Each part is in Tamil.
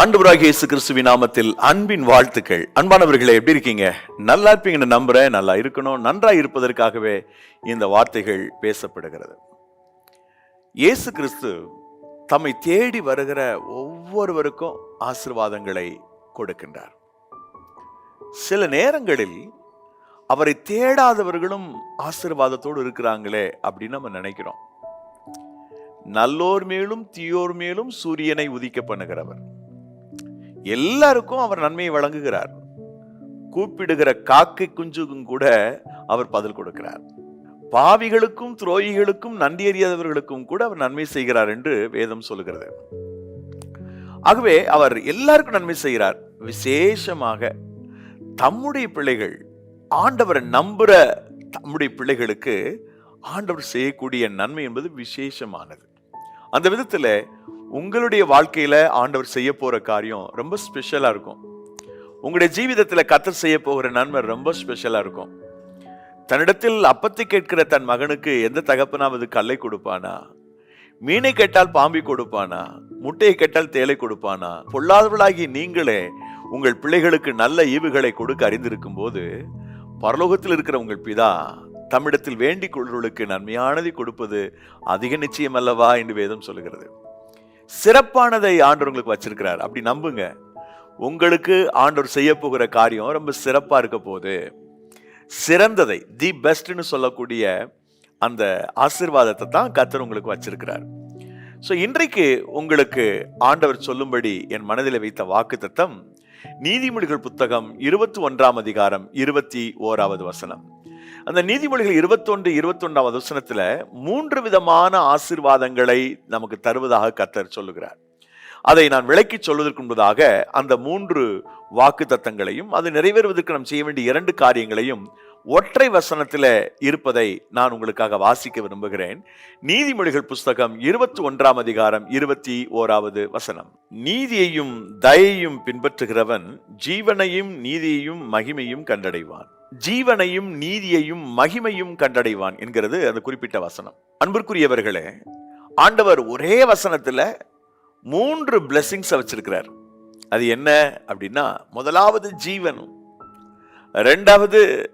ஆண்டவராகிய இயேசு கிறிஸ்துவின் நாமத்தில் அன்பின் வாழ்த்துக்கள். அன்பானவர்களே எப்படி இருக்கீங்க? நல்லா இருப்பீங்கன்னு நம்புறேன். நல்லா இருக்கணும். நன்றா இருப்பதற்காகவே இந்த வார்த்தைகள் பேசப்படுகிறது. இயேசு கிறிஸ்து தம்மை தேடி வருகிற ஒவ்வொருவருக்கும் ஆசிர்வாதங்களை கொடுக்கின்றார். சில நேரங்களில் அவரை தேடாதவர்களும் ஆசிர்வாதத்தோடு இருக்கிறாங்களே அப்படின்னு நம்ம நினைக்கிறோம். நல்லோர் மேலும் தீயோர் மேலும் சூரியனை உதிக்க பண்ணுகிறவர். எல்லாருக்கும் அவர் நன்மையை வழங்குகிறார். கூப்பிடுகிற காக்கை குஞ்சுக்கும் கூட அவர் பதில் கொடுக்கிறார். பாவிகளுக்கும் துரோகிகளுக்கும் நன்றி அறியாதவர்களுக்கும் கூட அவர் நன்மை செய்கிறார் என்று வேதம் சொல்லுகிறது. ஆகவே அவர் எல்லாருக்கும் நன்மை செய்கிறார். விசேஷமாக தம்முடைய பிள்ளைகள் ஆண்டவரை நம்புற தம்முடைய பிள்ளைகளுக்கு ஆண்டவர் செய்யக்கூடிய நன்மை என்பது விசேஷமானது. அந்த விதத்துல உங்களுடைய வாழ்க்கையில ஆண்டவர் செய்ய போற காரியம் ரொம்ப ஸ்பெஷலா இருக்கும். உங்களுடைய ஜீவிதத்தில் கத்தர் செய்ய போகிற நன்மை ரொம்ப ஸ்பெஷலா இருக்கும். தன்னிடத்தில் அப்பத்தை கேட்கிற தன் மகனுக்கு எந்த தகப்பனாவது கல்லை கொடுப்பானா? மீனை கேட்டால் பாம்பி கொடுப்பானா? முட்டையை கேட்டால் தேலை கொடுப்பானா? பொல்லாதவளாகி நீங்களே உங்கள் பிள்ளைகளுக்கு நல்ல ஈவுகளை கொடுக்க அறிந்திருக்கும் போது பரலோகத்தில் இருக்கிற உங்கள் பிதா தம்மிடத்தில் வேண்டிக் கொள்வர்களுக்கு நன்மையானதை கொடுப்பது அதிக நிச்சயம் அல்லவா என்று வேதம் சொல்லுகிறது. சிறப்பானதை ஆண்டவர் உங்களுக்கு வச்சிருக்கிறார். அப்படி நம்புங்க. உங்களுக்கு ஆண்டவர் செய்ய போகிற காரியம் ரொம்ப சிறப்பாக இருக்க போது சிறந்ததை தி பெஸ்ட்னு சொல்லக்கூடிய அந்த ஆசிர்வாதத்தை தான் கத்தர் உங்களுக்கு வச்சிருக்கிறார். ஸோ இன்றைக்கு உங்களுக்கு ஆண்டவர் சொல்லும்படி என் மனதில் வைத்த வாக்கு தத்தம் நீதிமொழிகள் புத்தகம் இருபத்தி ஒன்றாம் அதிகாரம் இருபத்தி ஓராவது வசனம். அந்த நீதிமொழிகள் இருபத்தொன்று இருபத்தொன்றாவது வசனத்துல மூன்று விதமான ஆசீர்வாதங்களை நமக்கு தருவதாக கத்தர் சொல்லுகிறார். அதை நான் விளக்கி சொல்வதற்கு முன்பதாக அந்த மூன்று வாக்கு தத்தங்களையும் அது நிறைவேறுவதற்கு நாம் செய்ய வேண்டிய இரண்டு காரியங்களையும் ஒற்றை வசனத்துல இருப்பதை நான் உங்களுக்காக வாசிக்க விரும்புகிறேன். நீதிமொழிகள் புஸ்தகம் இருபத்தி ஒன்றாம் அதிகாரம் இருபத்தி ஓராவது வசனம். நீதியையும் தயையும் பின்பற்றுகிறவன் ஜீவனையும் நீதியையும் மகிமையும் கண்டடைவான். ஜீவனையும் நீதியையும் மகிமையும் கண்டடைவான் என்கிறது அந்த குறிப்பிட்ட வசனம். அன்பிற்குரியவர்களே ஆண்டவர் ஒரே வசனத்தில் மூன்று பிளெஸிங்ஸ் வச்சிருக்கிறார். அது என்ன அப்படின்னா முதலாவது ஜீவன் ரெண்டாவது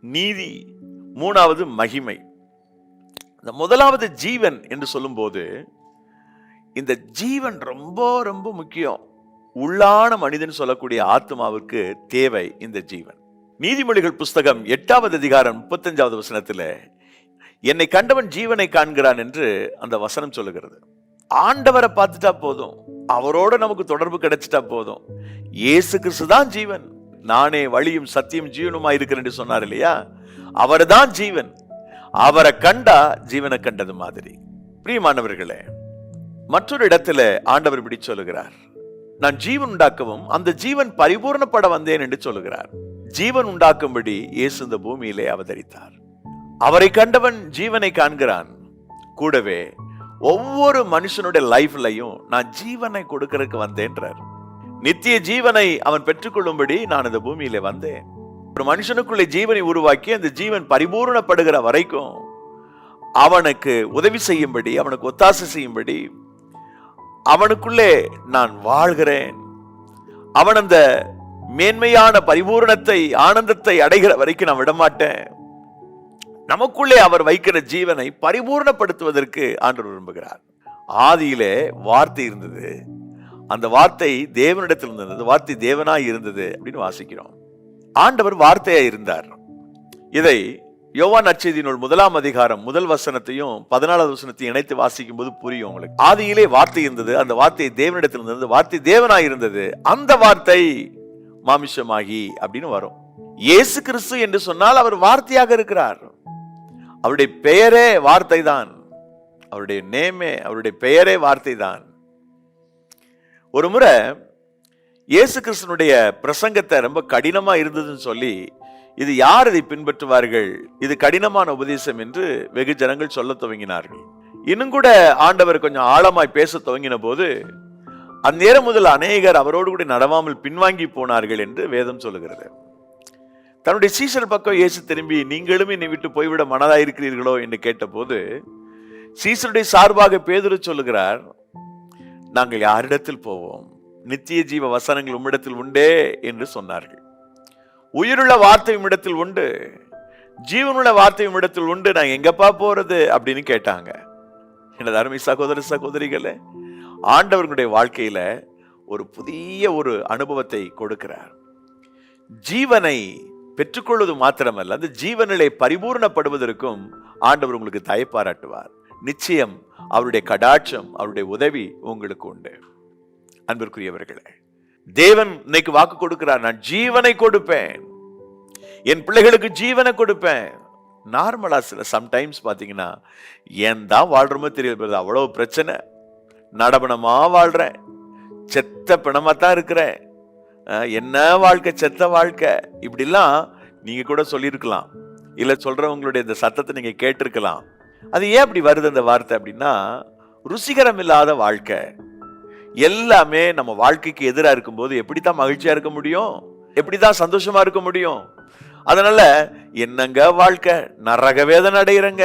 நீதி மூணாவது மகிமை. இந்த முதலாவது ஜீவன் என்று சொல்லும்போது இந்த ஜீவன் ரொம்ப ரொம்ப முக்கியம். உள்ளான மனிதன் சொல்லக்கூடிய ஆத்மாவுக்கு தேவை இந்த ஜீவன். நீதிமொழிகள் புஸ்தகம் எட்டாவது அதிகாரம் முப்பத்தஞ்சாவது வசனத்துல என்னை கண்டவன் ஜீவனை காண்கிறான் என்று அந்த வசனம் சொல்லுகிறது. ஆண்டவரை பார்த்துட்டா போதும். அவரோட நமக்கு தொடர்பு கிடைச்சிட்டா போதும். இயேசு கிறிஸ்து தான் ஜீவன். நானே வழியும் சத்தியம் ஜீவனுமா இருக்கிறேன் சொன்னார் இல்லையா? அவர் தான் ஜீவன். அவரை கண்டா ஜீவனை கண்டது மாதிரி. பிரியமானவர்களே மற்றொரு இடத்துல ஆண்டவர் இப்படி சொல்லுகிறார். நான் ஜீவன் உண்டாக்கவும் அந்த ஜீவன் பரிபூர்ணப்பட வந்தேன் என்று சொல்லுகிறார். ஜீவன் உண்டாக்கும்படி இயேசு இந்த பூமியிலே அவதரித்தார். அவரை கண்டவன் ஜீவனை காண்கிறான். கூடவே ஒவ்வொரு மனுஷனுடைய லைஃப்லையும் நான் ஜீவனை கொடுக்கறதுக்கு வந்தேன்றார். நித்திய ஜீவனை அவன் பெற்றுக்கொள்ளும்படி நான் இந்த பூமியில வந்தேன். ஒரு மனுஷனுக்குள்ளே ஜீவனை உருவாக்கி அந்த ஜீவன் பரிபூர்ணப்படுகிற வரைக்கும் அவனுக்கு உதவி செய்யும்படி அவனுக்கு ஒத்தாசை செய்யும்படி அவனுக்குள்ளே நான் வாழ்கிறேன். அவன் அந்த மேன்மையான பரிபூரணத்தை ஆனந்தத்தை அடைகிற வரைக்கும் நான் விடமாட்டேன். நமக்குள்ளே அவர் வைக்கிற ஜீவனை பரிபூர்ணப்படுத்துவதற்கு ஆண்டவர் விரும்புகிறார். ஆதியிலே வார்த்தை இருந்தது. அந்த வார்த்தை தேவனிடத்தில் இருந்தது. அந்த வார்த்தை தேவனாய் இருந்தது அப்படின்னு வாசிக்கிறோம். ஆண்டவர் வார்த்தையா இருந்தார். இதை யோவான் நற்செய்தி முதலாம் அதிகாரம் முதல் வசனத்தையும் பதினாலாவது வசனத்தையும் இணைத்து வாசிக்கும் போது புரியும் உங்களுக்கு. ஆதியிலே வார்த்தை இருந்தது. அந்த வார்த்தை தேவனிடத்தில் இருந்தது. வார்த்தை தேவனாய் இருந்தது. அந்த வார்த்தை மாமிஷமாகி அப்படின்னு வரும். இயேசு கிறிஸ்து என்று சொன்னால் அவர் வார்த்தையாக இருக்கிறார். அவருடைய பெயரே வார்த்தை தான் அவருடைய நேமே அவருடைய பெயரே வார்த்தை தான் ஒரு முறை இயேசு கிறிஸ்தனுடைய பிரசங்கத்தை ரொம்ப கடினமா இருந்ததுன்னு சொல்லி இது யார் இதை பின்பற்றுவார்கள்? இது கடினமான உபதேசம் என்று வெகு ஜனங்கள் சொல்ல துவங்கினார்கள். இன்னும் கூட ஆண்டவர் கொஞ்சம் ஆழமாய் பேச துவங்கின போது அந்நேரம் முதல் அநேகர் அவரோடு கூட நடவாமல் பின்வாங்கி போனார்கள் என்று வேதம் சொல்லுகிறது. தன்னுடைய சீசர் பக்கம் இயேசு திரும்பி நீங்களும் என்னை விட்டு போய்விட மனதாயிருக்கிறீர்களோ என்று கேட்டபோது சீசருடைய சார்பாக பேதுரு சொல்லுகிறார் நாங்கள் யாரிடத்தில் போவோம்? நித்திய ஜீவ வசனங்கள் உம்மிடத்தில் உண்டே? என்று சொன்னார்கள். உயிருள்ள வார்த்தை உம்மிடத்தில் உண்டு. ஜீவனுள்ள வார்த்தை உம்மிடத்தில் உண்டு. நான் எங்கப்பா போறது? அப்படின்னு கேட்டாங்க. எனது அருமை சகோதர சகோதரிகளே ஆண்டவர்களுடைய வாழ்க்கையில் ஒரு புதிய ஒரு அனுபவத்தை கொடுக்கிறார். ஜீவனை பெற்றுக்கொள்வது மாத்திரமல்ல அந்த ஜீவநிலை பரிபூர்ணப்படுவதற்கும் ஆண்டவர் உங்களுக்கு தயப்பாராட்டுவார். நிச்சயம் அவருடைய கடாட்சம் அவருடைய உதவி உங்களுக்கு உண்டு. அன்பிற்குரியவர்களே தேவன் இன்னைக்கு வாக்கு கொடுக்கிறார் நான் ஜீவனை கொடுப்பேன். என் பிள்ளைகளுக்கு ஜீவனை கொடுப்பேன். நார்மலா சில சம்டைம்ஸ் பார்த்தீங்கன்னா ஏன் தான் வாழ்றோமோ தெரியல அவ்வளவு பிரச்சனை. நடபணமாக வாழ்கிறேன் செத்த பிணமாக தான் இருக்கிறேன் என்ன வாழ்க்கை செத்த வாழ்க்கை? இப்படிலாம் நீங்கள் கூட சொல்லியிருக்கலாம். இல்லை சொல்கிறவங்களுடைய இந்த சத்தத்தை நீங்கள் கேட்டிருக்கலாம். அது ஏன் அப்படி வருது அந்த வார்த்தை அப்படின்னா ருசிகரம் இல்லாத வாழ்க்கை. எல்லாமே நம்ம வாழ்க்கைக்கு எதிராக இருக்கும்போது எப்படித்தான் மகிழ்ச்சியாக இருக்க முடியும்? எப்படி தான் சந்தோஷமாக இருக்க முடியும்? அதனால் என்னங்க வாழ்க்கை? நரக வேதனை அடையிறங்க.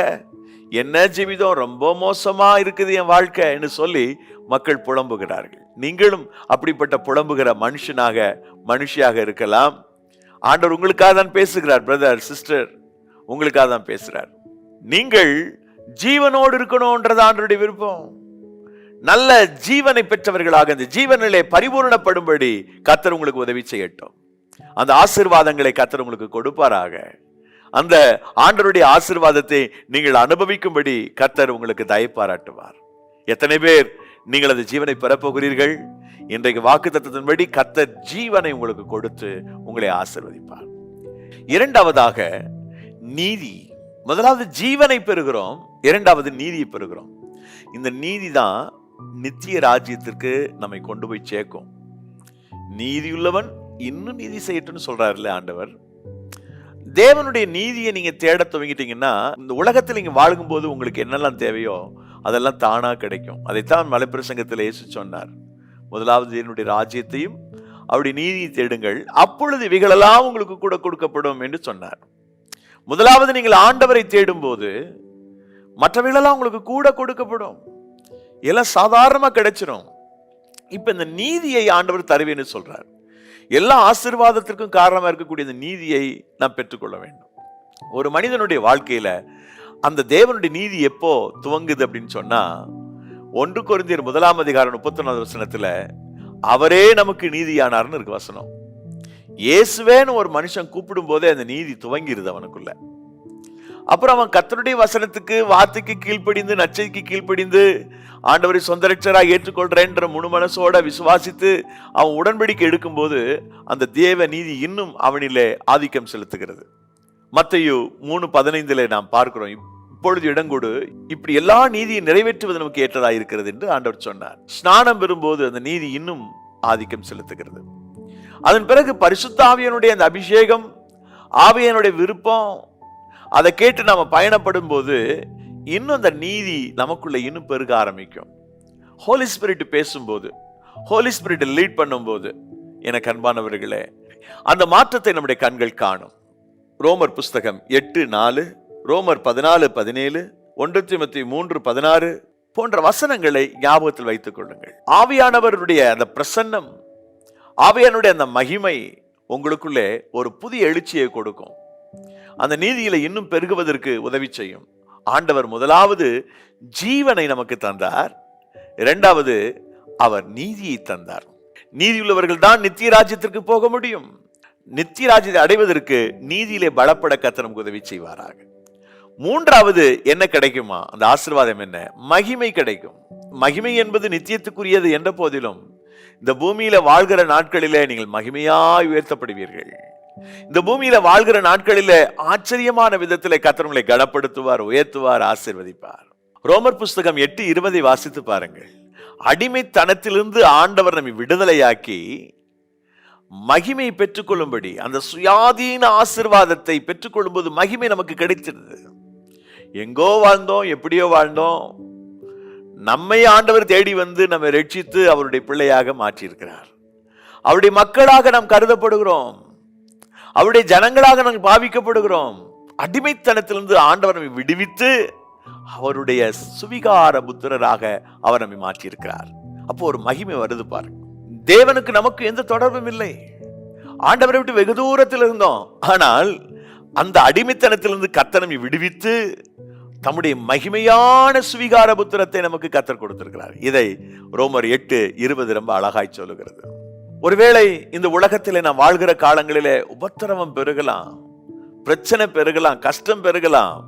என்ன ஜீவிதம்? ரொம்ப மோசமா இருக்குது என் வாழ்க்கைன்னு சொல்லி மக்கள் புலம்புகிறார்கள். நீங்களும் அப்படிப்பட்ட புலம்புகிற மனுஷனாக மனுஷியாக இருக்கலாம். ஆண்டவர் உங்களுக்காக தான் பேசுகிறார் பிரதர் சிஸ்டர் உங்களுக்காக தான் பேசுகிறார். நீங்கள் ஜீவனோடு இருக்கணும்ன்றது ஆண்டருடைய விருப்பம். நல்ல ஜீவனை பெற்றவர்களாக இந்த ஜீவநிலை பரிபூரணப்படும்படி கத்தர் உங்களுக்கு உதவி செய்யட்டும். அந்த ஆசீர்வாதங்களை கத்தர் உங்களுக்கு கொடுப்பாராக. அந்த ஆண்டருடைய ஆசீர்வாதத்தை நீங்கள் அனுபவிக்கும்படி கத்தர் உங்களுக்கு தயப்பாராட்டுவார். எத்தனை பேர் நீங்கள் அந்த ஜீவனை பெறப்போகிறீர்கள்? இன்றைக்கு வாக்கு தத்துவத்தின்படி கத்தர் ஜீவனை உங்களுக்கு கொடுத்து உங்களை ஆசீர்வதிப்பார். இரண்டாவதாக நீதி. முதலாவது ஜீவனை பெறுகிறோம் இரண்டாவது நீதியை பெறுகிறோம். இந்த நீதி தான் நித்திய ராஜ்யத்திற்கு நம்மை கொண்டு போய் சேர்க்கும். நீதியுள்ளவன் இன்னும் நீதி செய்யட்டும்னு சொல்றாருல்ல ஆண்டவர். தேவனுடைய நீதியை நீங்க தேட துவங்கிட்டீங்கன்னா இந்த உலகத்தில் நீங்க வாழும்போது உங்களுக்கு என்னெல்லாம் தேவையோ அதெல்லாம் தானா கிடைக்கும். அதைத்தான் மலைப்பிரசங்கத்தில் இயேசு சொன்னார். முதலாவது என்னுடைய ராஜ்யத்தையும் அவருடைய நீதியை தேடுங்கள். அப்பொழுது இவைகளெல்லாம் உங்களுக்கு கூட கொடுக்கப்படும் என்று சொன்னார். முதலாவது நீங்கள் ஆண்டவரை தேடும்போது மற்றவைகளெல்லாம் உங்களுக்கு கூட கொடுக்கப்படும். எல்லாம் சாதாரணமாக கிடைச்சிரும். இப்போ இந்த நீதியை ஆண்டவர் தருவேன்னு சொல்றார். எல்லா ஆசீர்வாதத்திற்கும் காரணமா இருக்கக்கூடிய இந்த நீதியை நாம் பெற்றுக்கொள்ள வேண்டும். ஒரு மனிதனுடைய வாழ்க்கையில அந்த தேவனுடைய நீதி எப்போ துவங்குது அப்படின்னு சொன்னா ஒன்று கொரிந்தியர் முதலாம் அதிகாரம் முப்பத்தொன்னாவது வசனத்தில் அவரே நமக்கு நீதியானார்னு இருக்கு வசனம். இயேசுவேன்னு ஒரு மனுஷன் கூப்பிடும் போதே அந்த நீதி துவங்கிருது அவனுக்குள்ள. அப்புறம் அவன் கத்தனுடைய வசனத்துக்கு வார்த்தைக்கு கீழ்ப்படிந்து நச்சைக்கு கீழ்ப்படிந்து ஆண்டவரை சொந்த ரட்சராக ஏற்றுக்கொள்றேன்ற முழு மனசோட விசுவாசித்து அவன் உடன்படிக்கை எடுக்கும்போது அந்த தேவ நீதி இன்னும் அவனிலே ஆதிக்கம் செலுத்துகிறது. மற்றையோ மூணு பதினைந்தில் நாம் பார்க்கிறோம். இப்பொழுது இடங்கொடு இப்படி எல்லா நீதியை நிறைவேற்றுவது நமக்கு ஏற்றதாக இருக்கிறது என்று ஆண்டவர் சொன்னார். ஸ்நானம் பெறும்போது அந்த நீதி இன்னும் ஆதிக்கம் செலுத்துகிறது. அதன் பிறகு பரிசுத்தாவியனுடைய அந்த அபிஷேகம் ஆவியனுடைய விருப்பம் அதை கேட்டு நம்ம பயணப்படும் போது இன்னும் அந்த நீதி நமக்குள்ள இன்னும் பெருக ஆரம்பிக்கும். ஹோலி ஸ்பிரிட் பேசும்போது ஹோலி ஸ்பிரிட் லீட் பண்ணும்போது எனக்கு அன்பானவர்களே அந்த மாற்றத்தை நம்முடைய கண்கள் காணும். ரோமர் புஸ்தகம் எட்டு நாலு ரோமர் பதினாலு பதினேழு ஒன்று திமுத்தி மூன்று பதினாறு போன்ற வசனங்களை ஞாபகத்தில் வைத்துக் கொள்ளுங்கள். ஆவியானவருடைய அந்த பிரசன்னம் ஆவியானுடைய அந்த மகிமை உங்களுக்குள்ளே ஒரு புதிய எழுச்சியை கொடுக்கும். அந்த நீதியில இன்னும் பெருகுவதற்கு உதவி செய்யும். ஆண்டவர் முதலாவது ஜீவனை நமக்கு தந்தார். இரண்டாவது அவர் நீதியை தந்தார். நீதியுள்ளவர்கள் தான் நித்திய ராஜ்யத்திற்கு போக முடியும். நித்திய ராஜ்யத்தை அடைவதற்கு நீதியிலே பலப்பட கத்தனம் நமக்கு உதவி செய்வாராக. மூன்றாவது என்ன கிடைக்குமா? அந்த ஆசீர்வாதம் என்ன? மகிமை கிடைக்கும். மகிமை என்பது நித்தியத்துக்குரியது என்ற போதிலும் இந்த பூமியில வாழ்கிற நாட்களிலே நீங்கள் மகிமையாய் உயர்த்தப்படுவீர்கள். இந்த பூமியில வாழ்கிற நாட்களிலே ஆச்சரியமான விதத்தில் கர்த்தர் கனப்படுத்துவார் உயர்த்துவார் ஆசிர்வதிப்பார். ரோமர் புஸ்தகம் எட்டு இருபதை வாசித்து பாருங்கள். அடிமைத்தனத்திலிருந்து ஆண்டவர் நம்மை விடுதலையாக்கி மகிமை பெற்றுக்கொள்ளும்படி அந்த சுயாதீன ஆசிர்வாதத்தை பெற்றுக்கொள்ளும்போது மகிமை நமக்கு கிடைச்சிருது எங்கோ வாழ்ந்தோம் எப்படியோ வாழ்ந்தோம். நம்மை ஆண்டவர் தேடி வந்து நம்மை ரட்சித்து அவருடைய பிள்ளையாக மாற்றியிருக்கிறார். அவருடைய மக்களாக நாம் கருதப்படுகிறோம். அவருடைய ஜனங்களாக நாங்கள் பாவிக்கப்படுகிறோம். அடிமைத்தனத்திலிருந்து ஆண்டவர் நம்மை விடுவித்து அவருடைய சுவிகார புத்திரராக அவர் நம்மை மாற்றியிருக்கிறார். அப்போ ஒரு மகிமை வருது பாருங்க. தேவனுக்கு நமக்கு எந்த தொடர்பும் இல்லை. ஆண்டவரை விட்டு வெகு தூரத்தில் இருந்தோம். ஆனால் அந்த அடிமைத்தனத்திலிருந்து கத்தனமி விடுவித்து தம்முடைய மகிமையான சுவிகார புத்திரத்தை நமக்கு கத்தர் கொடுத்திருக்கிறார். இதை ரோமர் எட்டு இருபது ரொம்ப அழகாய் சொல்லுகிறது. ஒருவேளை இந்த உலகத்திலே நாம் வாழ்கிற காலங்களிலே உபத்திரவம் பெருகலாம் பிரச்சனை பெருகலாம் கஷ்டம் பெருகலாம்.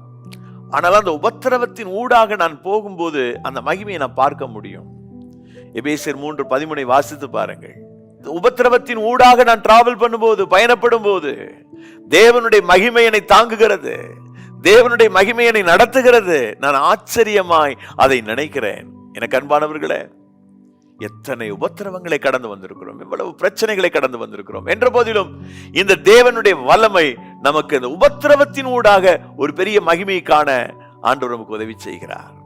ஆனால் அந்த உபத்திரவத்தின் ஊடாக நான் போகும்போது அந்த மகிமையை நான் பார்க்க முடியும். எபேசியர் மூன்று பதிமுனை வாசித்து பாருங்கள். இந்த உபத்திரவத்தின் ஊடாக நான் டிராவல் பண்ணும்போது பயணப்படும் போது தேவனுடைய மகிமை என்னை தாங்குகிறது தேவனுடைய மகிமை என்னை நடத்துகிறது நான் ஆச்சரியமாய் அதை நினைக்கிறேன். எனக்கு அன்பானவர்களே எத்தனை உபத்திரவங்களை கடந்து வந்திருக்கிறோம் எவ்வளவு பிரச்சனைகளை கடந்து வந்திருக்கிறோம் என்ற போதிலும் இந்த தேவனுடைய வல்லமை நமக்கு இந்த உபத்திரவத்தின் ஊடாக ஒரு பெரிய மகிமையை காண ஆண்டவர் நமக்கு உதவி செய்கிறார்.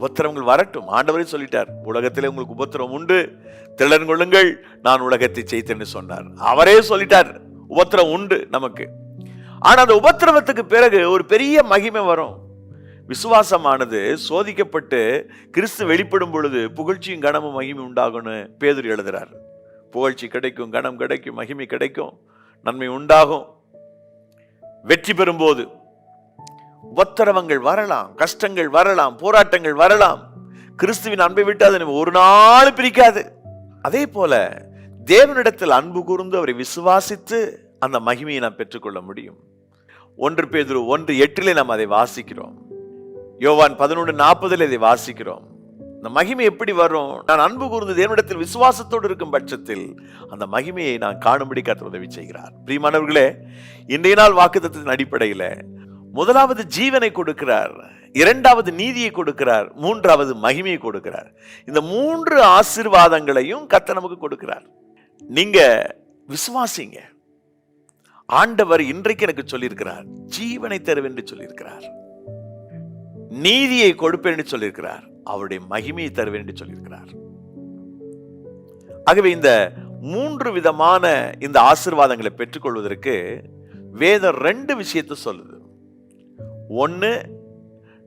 உபத்திரவங்கள் வரட்டும். ஆண்டவரே சொல்லிட்டார் உலகத்திலே உங்களுக்கு உபத்திரம் உண்டு. திறன் கொள்ளுங்கள். நான் உலகத்தை செய்தேன்னு சொன்னார். அவரே சொல்லிட்டார் உபத்திரம் உண்டு நமக்கு. ஆனா அந்த உபத்திரவத்துக்கு பிறகு ஒரு பெரிய மகிமை வரும். விசுவாசமானது சோதிக்கப்பட்டு கிறிஸ்து வெளிப்படும் பொழுது புகழ்ச்சியும் கனமும் மகிமை உண்டாகும்னு பேதுரு எழுதுறார். புகழ்ச்சி கிடைக்கும் கனம் கிடைக்கும் மகிமை கிடைக்கும் நன்மை உண்டாகும். வெற்றி பெறும்போது உபத்திரவங்கள் வரலாம் கஷ்டங்கள் வரலாம் போராட்டங்கள் வரலாம். கிறிஸ்துவின் அன்பை விட்டு அதை ஒரு நாள் பிரிக்காது. அதே போல தேவனிடத்தில் அன்பு கூர்ந்து அவரை விசுவாசித்து அந்த மகிமையை நாம் பெற்றுக்கொள்ள முடியும். ஒன்று பேதுரு ஒன்று எட்டிலே நாம் அதை வாசிக்கிறோம். யோவான் பதினொன்று நாற்பதில் இதை வாசிக்கிறோம். இந்த மகிமை எப்படி வரும்? நான் அன்பு கூர்ந்து தேவனிடத்தில் விசுவாசத்தோடு இருக்கும் பட்சத்தில் அந்த மகிமையை நான் காணும்படி கர்த்தர் உதவி செய்கிறார். பிரியமானவர்களே இன்றைய நாள் வாக்குத்தத்தின் அடிப்படையில் முதலாவது ஜீவனை கொடுக்கிறார் இரண்டாவது நீதியை கொடுக்கிறார் மூன்றாவது மகிமையை கொடுக்கிறார். இந்த மூன்று ஆசீர்வாதங்களையும் கத்த நமக்கு கொடுக்கிறார். நீங்க விசுவாசிங்க. ஆண்டவர் இன்றைக்கு எனக்கு சொல்லியிருக்கிறார் ஜீவனை தருவென்று சொல்லியிருக்கிறார். நீதியை கொடுப்பேன் என்று சொல்லியிருக்கிறார். அவருடைய மகிமையை தருவேன் என்று சொல்லியிருக்கிறார். ஆகவே இந்த மூன்று விதமான இந்த ஆசீர்வாதங்களை பெற்றுக்கொள்வதற்கு வேதம் ரெண்டு விஷயத்தை சொல்லுது. ஒன்று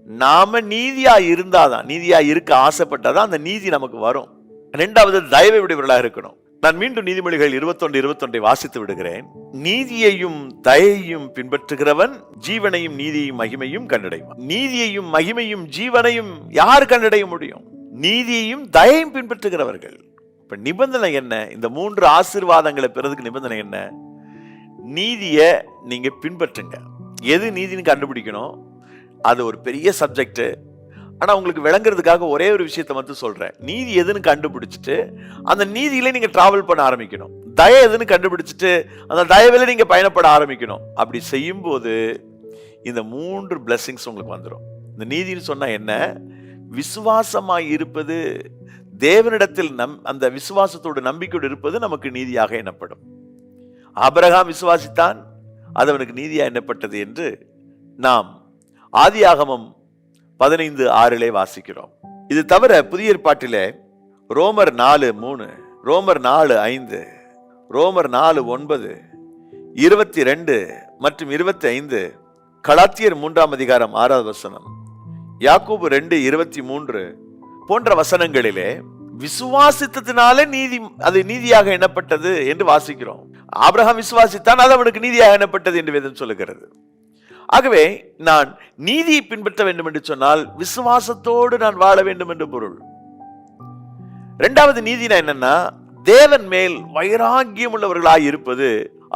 நாம நீதியா இருந்தாதான் நீதியா இருக்க ஆசைப்பட்டாதான் அந்த நீதி நமக்கு வரும். ரெண்டாவது தயவை விடுவர்களாக இருக்கணும். நான் மீண்டும் நீதிமொழிகள் இருபத்தொன்று இருபத்தொன்றை வாசித்து விடுகிறேன். நீதியையும் தயையும் பின்பற்றுகிறவன் ஜீவனையும் நீதியையும் மகிமையும் கண்டடைவான். நீதியையும் மகிமையும் ஜீவனையும் யார் கண்டடைய முடியும்? நீதியையும் தயையும் பின்பற்றுகிறவர்கள். இப்ப நிபந்தனை என்ன? இந்த மூன்று ஆசீர்வாதங்களை பெறதுக்கு நிபந்தனை என்ன? நீதியை நீங்க பின்பற்றுங்க. எது நீதின்னு கண்டுபிடிக்கணும்? அது ஒரு பெரிய சப்ஜெக்ட் ஆனால் உங்களுக்கு விளங்குறதுக்காக ஒரே ஒரு விஷயத்தை மட்டும் சொல்கிறேன் நீதி எதுன்னு கண்டுபிடிச்சிட்டு அந்த நீதியில நீங்கள் ட்ராவல் பண்ண ஆரம்பிக்கணும். தய எதுன்னு கண்டுபிடிச்சிட்டு அந்த தயவில் நீங்கள் பயணப்பட ஆரம்பிக்கணும். அப்படி செய்யும்போது இந்த மூன்று blessings உங்களுக்கு வந்துடும் இந்த நீதின்னு சொன்னால் என்ன? விசுவாசமாக இருப்பது தேவனிடத்தில் நம் அந்த விசுவாசத்தோடு நம்பிக்கையோடு இருப்பது நமக்கு நீதியாக எண்ணப்படும். அபரகாம் விசுவாசித்தான் அது அவனுக்கு நீதியாக எண்ணப்பட்டது என்று நாம் ஆதியாகமம் பதினைந்து ஆறிலே வாசிக்கிறோம். இது தவிர புதிய ஏற்பாட்டிலே ரோமர் நாலு மூணு ரோமர் நாலு ஐந்து ரோமர் நாலு ஒன்பது இருபத்தி ரெண்டு மற்றும் இருபத்தி ஐந்து கலாத்தியர் மூன்றாம் அதிகாரம் ஆறாவது வசனம். யாக்கோபு ரெண்டு இருபத்தி மூன்று போன்ற வசனங்களிலே விசுவாசித்ததினாலே நீதி அது நீதியாக எண்ணப்பட்டது என்று வாசிக்கிறோம். ஆப்ரஹாம் விசுவாசித்தான் அது அவனுக்கு நீதியாக எண்ணப்பட்டது என்று வேதம் சொல்லுகிறது. ஆகவே நான் நீதியை பின்பற்ற வேண்டும் என்று சொன்னால் விசுவாசத்தோடு நான் வாழ வேண்டும் என்று பொருள். இரண்டாவது நீதினா என்னன்னா தேவன் மேல் வைராக்கியம் உள்ளவர்களாய் இருப்பது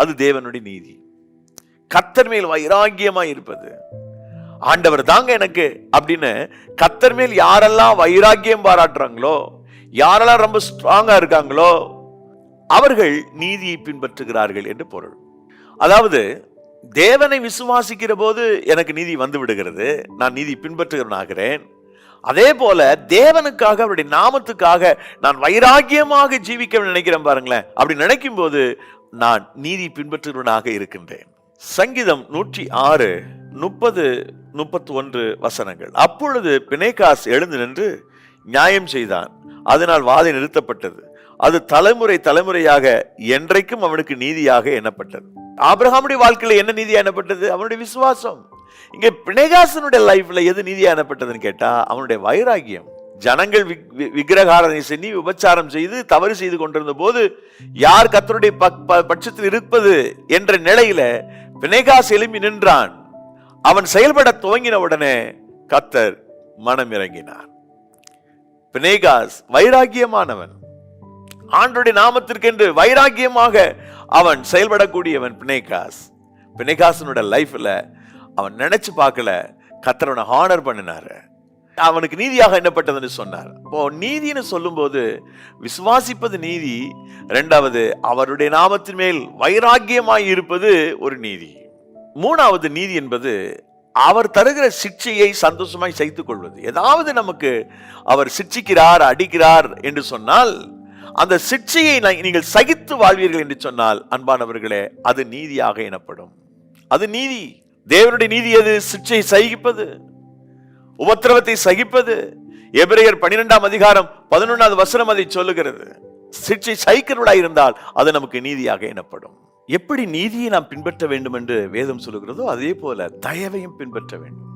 அது தேவனுடைய நீதி. கத்தர் மேல் வைராக்கியமாய் இருப்பது. ஆண்டவர் தாங்க எனக்கு அப்படின்னு கத்தர் மேல் யாரெல்லாம் வைராக்கியம் பாராட்டுறாங்களோ யாரெல்லாம் ரொம்ப ஸ்ட்ராங்கா இருக்காங்களோ அவர்கள் நீதியை பின்பற்றுகிறார்கள் என்று பொருள். அதாவது தேவனை விசுவாசிக்கிற போது எனக்கு நீதி வந்து விடுகிறது நான் நீதி பின்பற்றுகிறவனாகிறேன். அதே போல தேவனுக்காக அவருடைய நாமத்துக்காக நான் வைராக்கியமாக ஜீவிக்க நினைக்கிறேன் பாருங்களேன். அப்படி நினைக்கும் போது நான் நீதி பின்பற்றுகிறவனாக இருக்கின்றேன். சங்கீதம் நூற்றி ஆறு முப்பது முப்பத்தி ஒன்று வசனங்கள். அப்பொழுது பிணைகாஸ் எழுந்து நின்று நியாயம் செய்தான். அதனால் வாதை நிறுத்தப்பட்டது. அது தலைமுறை தலைமுறையாக என்றைக்கும் அவனுக்கு நீதியாக எண்ணப்பட்டது. ஆபிரகாமுடைய வாழ்க்கையில் என்ன நீதி எண்ணப்பட்டது அவனுடைய விசுவாசம். இங்கே பிணைகாசனுடைய லைஃப்ல எது நீதி எண்ணப்பட்டதுன்னு கேட்டா அவனுடைய வைராகியம் ஜனங்கள் விக்- விக்கிரகாரனை செஞ்சு விபச்சாரம் செய்து தவறு செய்து கொண்டிருந்த போது யார் கத்தருடைய பட்சத்தில் இருப்பது என்ற நிலையில பிணைகாஸ் எழும்பி நின்றான். அவன் செயல்பட துவங்கின உடனே கத்தர் மனம் இறங்கினார் பிணைகாஸ் வைராகியமானவன் ஆண்டுடைய நாமத்திற்கென்று வைராகியமாக அவன் செயல்படக்கூடியவன் பிணைகாஸ் பிணைகாசனோட லைஃப்ல அவன் நினைச்சு பார்க்கல கத்தரவனை ஹானர் பண்ணினாரு. அவனுக்கு நீதியாக எண்ணப்பட்டதுன்னு சொன்னார். இப்போ நீதின்னு சொல்லும்போது விசுவாசிப்பது நீதி ரெண்டாவது அவருடைய நாமத்தின் மேல் வைராக்கியமாய் இருப்பது ஒரு நீதி. மூணாவது நீதி என்பது அவர் தருகிற சிக்ஷையை சந்தோஷமாய் செய்து கொள்வது ஏதாவது நமக்கு அவர் சிக்ஷிக்கிறார் அடிக்கிறார் என்று சொன்னால் அந்த சிக்ஷையை நீங்கள் சகித்து வாழ்வீர்கள் என்று சொன்னால் அன்பானவர்களே அது நீதியாக எனப்படும். அது நீதி. தேவனுடைய நீதி அது சிக்ஷையை சகிப்பது. உபத்திரவத்தை சகிப்பது. எபிரேயர் பன்னிரெண்டாம் அதிகாரம் பதினொன்றாவது வசனம் அதை சொல்லுகிறது. சிக்ஷை சகிக்கிறவர்களாய் இருந்தால் அது நமக்கு நீதியாக எனப்படும். எப்படி நீதியை நாம் பின்பற்ற வேண்டும் என்று வேதம் சொல்லுகிறதோ அதே போல தயவையும் பின்பற்ற வேண்டும்.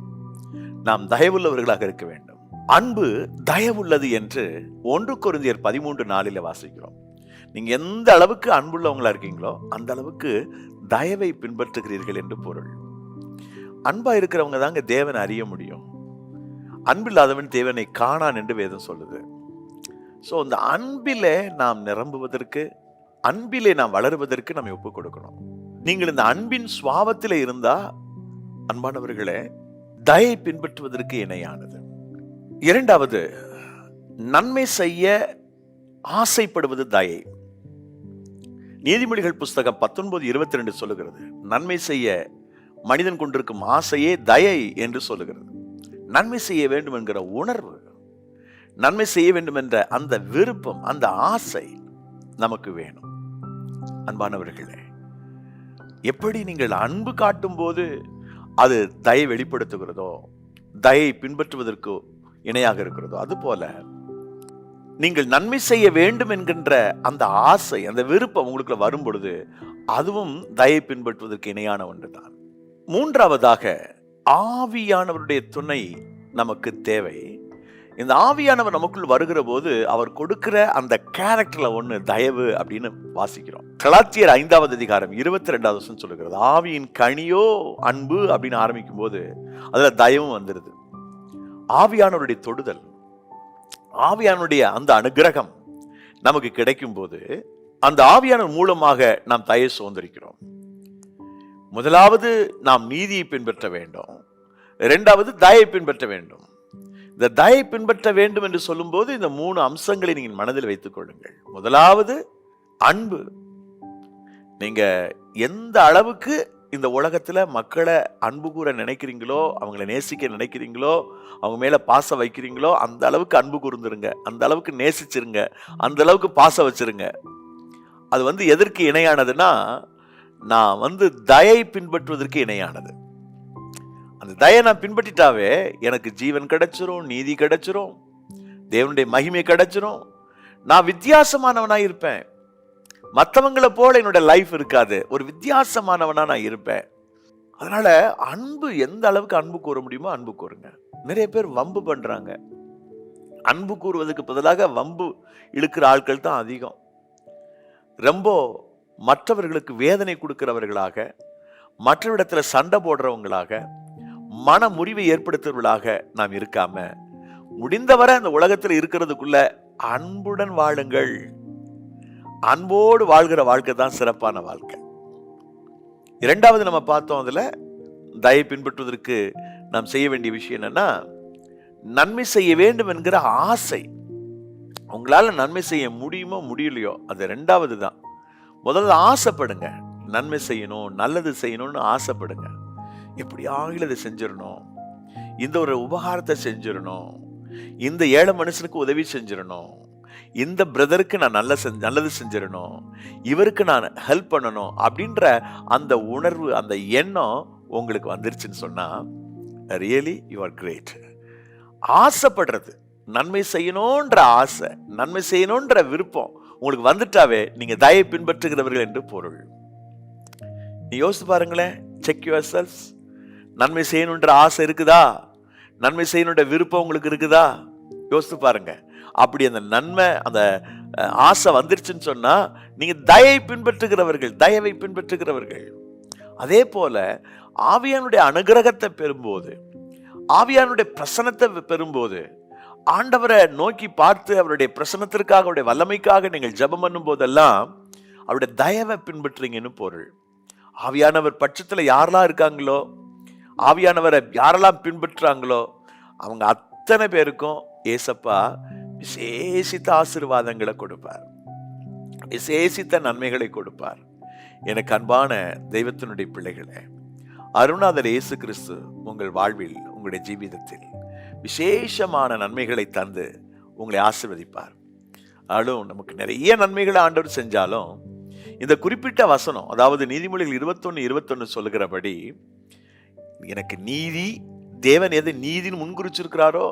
நாம் தயவுள்ளவர்களாக இருக்க வேண்டும். அன்பு தயவுள்ளது என்று ஒன்று குருந்தியர் பதிமூன்று நாளில் வாசிக்கிறோம். நீங்கள் எந்த அளவுக்கு அன்புள்ளவங்களா இருக்கீங்களோ அந்த அளவுக்கு தயவை பின்பற்றுகிறீர்கள் என்று பொருள். அன்பா இருக்கிறவங்க தாங்க தேவனை அறிய முடியும். அன்பில்லாதவன் தேவனை காணான் என்று வேதம் சொல்லுது. ஸோ அந்த அன்பிலே நாம் நிரம்புவதற்கு அன்பிலே நாம் வளருவதற்கு நம்ம ஒப்புக் கொடுக்கணும். நீங்கள் இந்த அன்பின் சுவாபத்தில் இருந்தா அன்பானவர்களே தயை பின்பற்றுவதற்கு இணையானது. இரண்டாவது நன்மை செய்ய ஆசைப்படுவது தயை. நீதிமொழிகள் புஸ்தகம் பத்தொன்பது இருபத்தி ரெண்டு சொல்லுகிறது நன்மை செய்ய மனிதன் கொண்டிருக்கும் ஆசையே தயை என்று சொல்லுகிறது. நன்மை செய்ய வேண்டும் என்கிற உணர்வு நன்மை செய்ய வேண்டும் என்ற அந்த விருப்பம் அந்த ஆசை நமக்கு வேணும். அன்பானவர்களே எப்படி நீங்கள் அன்பு காட்டும் போது அது தயை வெளிப்படுத்துகிறதோ தயை பின்பற்றுவதற்கு இணையாக இருக்கிறதோ அதுபோல நீங்கள் நன்மை செய்ய வேண்டும் என்கின்ற அந்த ஆசை அந்த விருப்பம் உங்களுக்குள்ள வரும் பொழுது அதுவும் தயை பின்பற்றுவதற்கு இணையான ஒன்று தான் மூன்றாவதாக ஆவியானவருடைய துணை நமக்கு தேவை. இந்த ஆவியானவர் நமக்குள் வருகிற போது அவர் கொடுக்கிற அந்த கேரக்டர்ல ஒன்று தயவு அப்படின்னு வாசிக்கிறோம். கலாத்தியர் ஐந்தாவது அதிகாரம் இருபத்தி ரெண்டாவது வருஷம் சொல்லுகிறது ஆவியின் கனியோ அன்பு அப்படின்னு ஆரம்பிக்கும் போது அதுல தயவும் வந்துடுது ஆவியானவருடைய தொடுதல் ஆவியானுடைய அந்த அனுகிரகம் நமக்கு கிடைக்கும் போது அந்த ஆவியான மூலமாக நாம் தயை சுதந்திரிக்கிறோம். முதலாவது நாம் நீதியை பின்பற்ற வேண்டும். இரண்டாவது தயை பின்பற்ற வேண்டும். இந்த தயை பின்பற்ற வேண்டும் என்று சொல்லும்போது இந்த மூணு அம்சங்களை நீங்கள் மனதில் வைத்துக் கொள்ளுங்கள். முதலாவது அன்பு. நீங்க எந்த அளவுக்கு இந்த உலகத்தில் மக்களை அன்பு கூற நினைக்கிறீங்களோ அவங்கள நேசிக்க நினைக்கிறீங்களோ அவங்க மேலே பாசம் வைக்கிறீங்களோ அந்த அளவுக்கு அன்பு கூர்ந்துருங்க. அந்த அளவுக்கு நேசிச்சிருங்க. அந்த அளவுக்கு பாசம் வச்சிருங்க. அது வந்து எதற்கு இணையானதுன்னா நான் வந்து தயை பின்பற்றுவதற்கு இணையானது. அந்த தயை நான் பின்பற்றிட்டாவே எனக்கு ஜீவன் கிடைச்சிரும் நீதி கிடைச்சிரும் தேவனுடைய மகிமை கிடைச்சிரும். நான் வித்தியாசமானவனாக இருப்பேன். மற்றவங்களை போல என்னோட லைஃப் இருக்காது. ஒரு வித்தியாசமானவனா நான் இருப்பேன். அதனால அன்பு எந்த அளவுக்கு அன்பு கூற முடியுமோ அன்பு கூறுங்க. நிறைய பேர் வம்பு பண்றாங்க. அன்பு கூறுவதற்கு பதிலாக வம்பு இழுக்கிற ஆட்கள் தான் அதிகம். ரொம்ப மற்றவர்களுக்கு வேதனை கொடுக்கிறவர்களாக மற்றவரிடத்தில் சண்டை போடுறவங்களாக மன முறிவை ஏற்படுத்துறவர்களாக நாம் இருக்காம முடிந்தவரை அந்த உலகத்தில் இருக்கிறதுக்குள்ள அன்புடன் வாழுங்கள். அன்போடு வாழ்கிற வாழ்க்கை தான் சிறப்பான வாழ்க்கை. இரண்டாவது நம்ம பார்த்தோம் அதில் தயை பின்பற்றுவதற்கு நாம் செய்ய வேண்டிய விஷயம் என்னன்னா நன்மை செய்ய வேண்டும் என்கிற ஆசை. உங்களால் நன்மை செய்ய முடியுமோ முடியலையோ அது ரெண்டாவது தான். முதல்ல ஆசைப்படுங்க. நன்மை செய்யணும் நல்லது செய்யணும்னு ஆசைப்படுங்க. எப்படி இதை செஞ்சிடணும். இந்த ஒரு உபகாரத்தை செஞ்சிடணும். இந்த ஏழை மனுஷனுக்கு உதவி செஞ்சிடணும். இந்த பிரதருக்கு நான் நல்ல செஞ்ச நல்லது செஞ்சிடணும். இவருக்கு நான் ஹெல்ப் பண்ணணும் அப்படின்ற அந்த உணர்வு அந்த எண்ணம் உங்களுக்கு வந்துருச்சுன்னு சொன்னால் ரியலி யூ ஆர் கிரேட் ஆசைப்படுறது நன்மை செய்யணுன்ற ஆசை நன்மை செய்யணுன்ற விருப்பம் உங்களுக்கு வந்துட்டாவே நீங்க தயை பின்பற்றுகிறவர்கள் என்று பொருள். நீ யோசித்து பாருங்களேன் செக் யுவர் செல்ஸ் நன்மை செய்யணுன்ற ஆசை இருக்குதா? நன்மை செய்யணுன்ற விருப்பம் உங்களுக்கு இருக்குதா? யோசித்து பாருங்கள் அப்படி அந்த நன்மை அந்த ஆசை வந்துருச்சுன்னு சொன்னால் நீங்கள் தயை பின்பற்றுகிறவர்கள் தயவை பின்பற்றுகிறவர்கள். அதே போல ஆவியானுடைய அனுகிரகத்தை பெறும்போது ஆவியானுடைய பிரசனத்தை பெறும்போது ஆண்டவரை நோக்கி பார்த்து அவருடைய பிரசனத்திற்காக அவருடைய வல்லமைக்காக நீங்கள் ஜெபம் பண்ணும் போதெல்லாம் அவருடைய தயவை பின்பற்றுறீங்கன்னு பொருள். ஆவியானவர் பட்சத்தில் யாரெல்லாம் இருக்காங்களோ ஆவியானவரை யாரெல்லாம் பின்பற்றுறாங்களோ அவங்க அத்தனை பேருக்கும் ஏசப்பா விசேஷித்த ஆசீர்வாதங்களை கொடுப்பார். விசேஷித்த நன்மைகளை கொடுப்பார். எனக்கு அன்பான தெய்வத்தினுடைய பிள்ளைகளை அருணாதர் இயேசு கிறிஸ்து உங்கள் வாழ்வில் உங்களுடைய ஜீவிதத்தில் விசேஷமான நன்மைகளை தந்து உங்களை ஆசிர்வதிப்பார். ஆளும் நமக்கு நிறைய நன்மைகளை ஆண்டவர் செஞ்சாலும் இந்த குறிப்பிட்ட வசனம் அதாவது நீதிமொழிகள் இருபத்தொன்று இருபத்தொன்று சொல்லுகிறபடி எனக்கு நீதி தேவன் எது நீதின்னு முன்குறிச்சிருக்கிறாரோ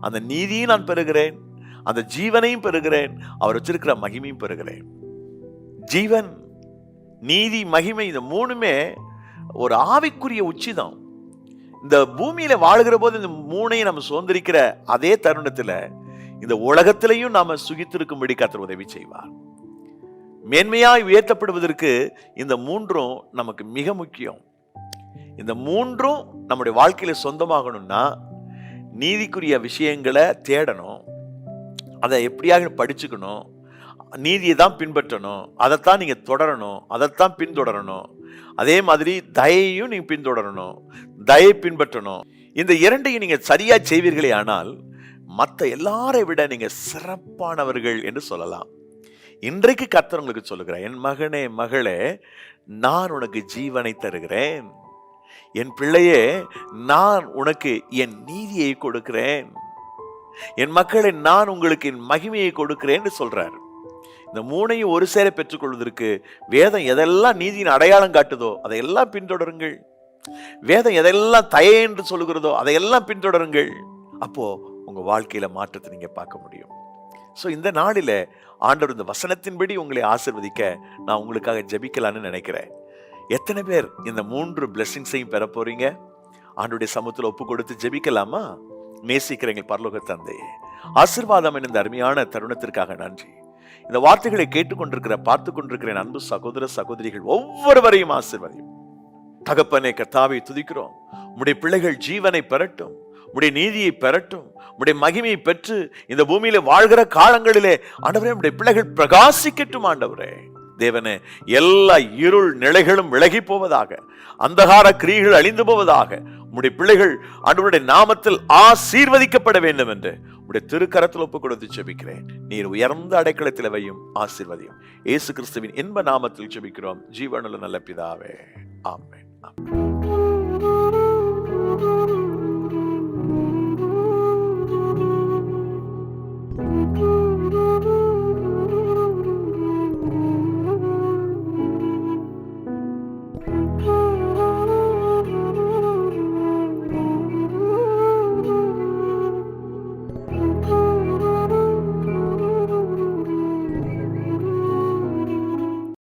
அந்த நீதியும் நான் பெறுகிறேன். அந்த ஜீவனையும் பெறுகிறேன். அவர் வச்சிருக்கிற மகிமையும் பெறுகிறேன். ஜீவன் நீதி மகிமை இந்த மூணுமே ஒரு ஆவிக்குரிய உச்சிதான். இந்த பூமியில வாழுகிற போது இந்த மூணையும் நம்ம சுதந்திரிக்கிற அதே தருணத்துல இந்த உலகத்திலையும் நாம சுகித்திருக்கும்படி கத்தர் உதவி செய்வார். மேன்மையாய் உயர்த்தப்படுவதற்கு இந்த மூன்றும் நமக்கு மிக முக்கியம். இந்த மூன்றும் நம்முடைய வாழ்க்கையில சொந்தமாகணும்னா நீதிக்குரிய விஷயங்களை தேடணும். அதை எப்படியாக படிச்சுக்கணும்? நீதியை தான் பின்பற்றணும். அதைத்தான் நீங்கள் தொடரணும். அதைத்தான் பின்தொடரணும். அதே மாதிரி தயையும் நீங்கள் பின்தொடரணும். தயை பின்பற்றணும். இந்த இரண்டையும் நீங்கள் சரியாக செய்வீர்களே ஆனால் மற்ற எல்லாரை விட நீங்கள் சிறப்பானவர்கள் என்று சொல்லலாம். இன்றைக்கு கத்தர் உங்களுக்கு சொல்லுகிறேன் என் மகனே மகளே நான் உனக்கு ஜீவனை தருகிறேன். என் பிள்ளையே நான் உனக்கு என் நீதியை கொடுக்கிறேன். என் மக்களை நான் உங்களுக்கு என் மகிமையை கொடுக்கிறேன்னு சொல்றார். இந்த மூணையும் ஒரு சேர பெற்றுக்கொள்வதற்கு வேதம் எதெல்லாம் நீதியின் அடையாளம் காட்டுதோ அதையெல்லாம் பின்தொடருங்கள். வேதம் எதெல்லாம் தயை என்று சொல்லுகிறதோ அதையெல்லாம் பின்தொடருங்கள். அப்போ உங்க வாழ்க்கையில மாற்றத்தை நீங்க பார்க்க முடியும். ஸோ இந்த நாளில் ஆண்டவர் இந்த வசனத்தின்படி உங்களை ஆசிர்வதிக்க நான் உங்களுக்காக ஜெபிக்கலான்னு நினைக்கிறேன். எத்தனை பேர் இந்த மூன்று பிளெஸிங்ஸையும் பெற போறீங்க? ஆண்டுடைய சமூகத்தில் ஒப்பு கொடுத்து ஜெபிக்கலாமா? நேசிக்கிற எங்கள் பரலோக தந்தை ஆசிர்வாதம் இந்த அருமையான தருணத்திற்காக நன்றி. இந்த வார்த்தைகளை கேட்டுக்கொண்டிருக்கிற பார்த்து கொண்டிருக்கிற அன்பு சகோதர சகோதரிகள் ஒவ்வொருவரையும் ஆசிர்வதியும். தகப்பனை கத்தாவை துதிக்கிறோம். உடைய பிள்ளைகள் ஜீவனை பெறட்டும். உடைய நீதியை பெறட்டும். உடைய மகிமையை பெற்று இந்த பூமியில வாழ்கிற காலங்களிலே ஆண்டவரே உடைய பிள்ளைகள் பிரகாசிக்கட்டும் ஆண்டவரே. தேவனே எல்லா இருள் நிலைகளும் விலகி போவதாக அந்தகார கிரிகள் அழிந்து போவதாக உம்முடைய பிள்ளைகள் ஆண்டவருடைய நாமத்தில் ஆசீர்வதிக்கப்பட வேண்டும் என்று உடைய திருக்கரத்தில் ஒப்பு கொடுத்து செபிக்கிறேன் நீர் உயர்ந்த அடைக்கலத்தில் வையும் ஆசீர்வதியும். இயேசு கிறிஸ்துவின் இன்ப நாமத்தில் செபிக்கிறோம் ஜீவனுள்ள நல்ல பிதாவே. ஆமேன்.